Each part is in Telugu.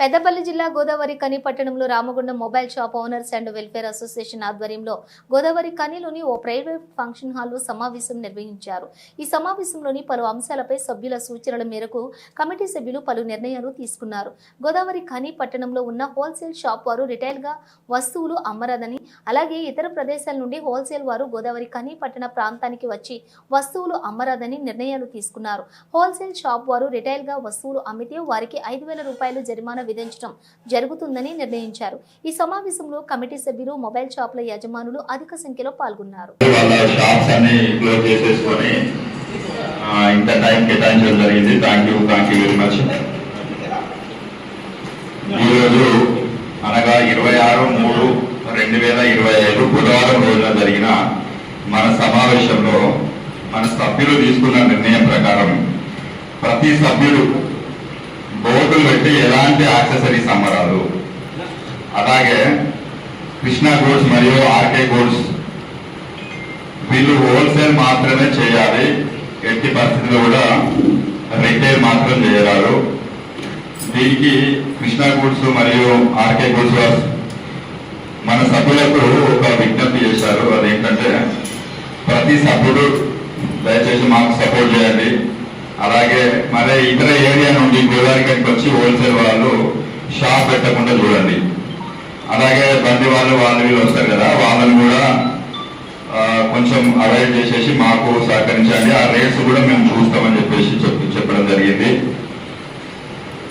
పెద్దపల్లి జిల్లా గోదావరి కని పట్టణంలో Ramagundam mobile shop owners and welfare association ఆధ్వర్యంలో గోదావరి కనిలోని ఓ ప్రైవేట్ ఫంక్షన్ హాల్లో సమావేశం నిర్వహించారు. ఈ సమావేశంలోని పలు అంశాలపై సభ్యుల సూచనల మేరకు కమిటీ సభ్యులు పలు నిర్ణయాలు తీసుకున్నారు. గోదావరి ఖని పట్టణంలో ఉన్న హోల్సేల్ షాప్ వారు రిటైల్గా వస్తువులు అమ్మరాదని అలాగే ఇతర ప్రదేశాల నుండి హోల్సేల్ వారు గోదావరి కని పట్టణ ప్రాంతానికి వచ్చి వస్తువులు అమ్మరాదని నిర్ణయాలు తీసుకున్నారు. హోల్సేల్ షాప్ వారు రిటైల్గా వస్తువులు అమ్మితే వారికి ఐదు వేల రూపాయలు జరిమానా విధించడం జరుగుతుందని నిర్ణయించారు. ఈ సమావేశంలో కమిటీ సభ్యులు మొబైల్ షాపుల యజమానులు అధిక సంఖ్యలో పాల్గొన్నారు. ఇంత టైం కేటాయించడం జరిగింది. Thank you thank you very much ఈరోజు అనగా ఇరవై ఆరు మూడు రెండు వేల ఇరవై ఐదు బుధవారం రోజున జరిగిన మన సమావేశంలో మన సభ్యులు తీసుకున్న నిర్ణయం ప్రకారం ప్రతి సభ్యుడు బోర్డులు పెట్టి ఎలాంటి యాక్సెసరీస్ అమ్మరాదు. అలాగే కృష్ణా గూడ్స్ మరియు ఆర్కే గోడ్స్. వీళ్ళు హోల్సేల్ మాత్రమే చేయాలి. ఎట్టి పరిస్థితుల్లో కూడా రిటైల్ మాత్రం చేయరాదు. దీనికి కృష్ణ గూడ్స్ మరియు ఆర్కే గూడ్స్ వారు మన సభ్యులకు ఒక విజ్ఞప్తి చేశారు. అదేంటంటే ప్రతి సభ్యుడు దయచేసి మాకు సపోర్ట్ చేయండి. అలాగే మరి ఇతర ఏరియా నుండి ఇక్కడికి వచ్చి హోల్సేల్ వాళ్ళు షాప్ పెట్టకుండా చూడండి. అలాగే బండి వాళ్ళు వాళ్ళు వీళ్ళు వస్తారు కదా వాళ్ళని కూడా కొంచెం అవాయిడ్ చేసేసి మాకు సహకరించండి. ఆ రేట్స్ కూడా మేము చూస్తామని చెప్పేసి చెప్పడం జరిగింది.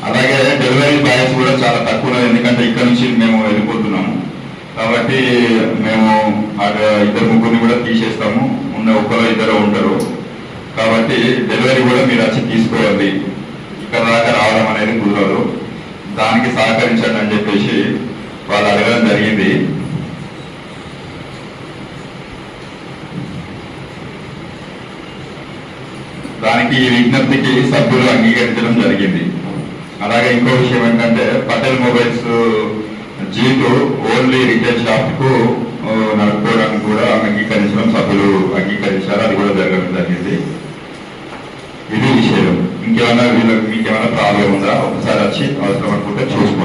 అలాగే డెలివరీ బాయ్స్ కూడా చాలా తక్కువ ఎందుకంటే ఇక్కడ నుంచి మేము వెళ్ళిపోతున్నాము. కాబట్టి మేము ఇద్దరు ముగ్గురిని కూడా తీసేస్తాము. ఉన్న ఒక్కరో ఇద్దరు ఉంటారు కాబట్టి డెలివరీ కూడా మీరు వచ్చి తీసుకోవాలి ఇక్కడ దాకా రావడం అనేది కుదరదు. దానికి సహకరించండి అని చెప్పేసి వాళ్ళు అడగడం జరిగింది. దానికి ఈ విజ్ఞప్తికి సభ్యులు అంగీకరించడం జరిగింది. అలాగే ఇంకో విషయం ఏంటంటే Patel mobiles G two only retail షాప్కు ఆ, నడుపుకోవడానికి కూడా అంగీకరించడం సభ్యులు అంగీకరించారు అది కూడా జరగడం జరిగింది ఇది విషయం ఇంకేమైనా వీళ్ళకి మీకేమైనా ప్రాబ్లం ఉందా? ఒకసారి వచ్చి అవసరం అనుకుంటే చూసుకోండి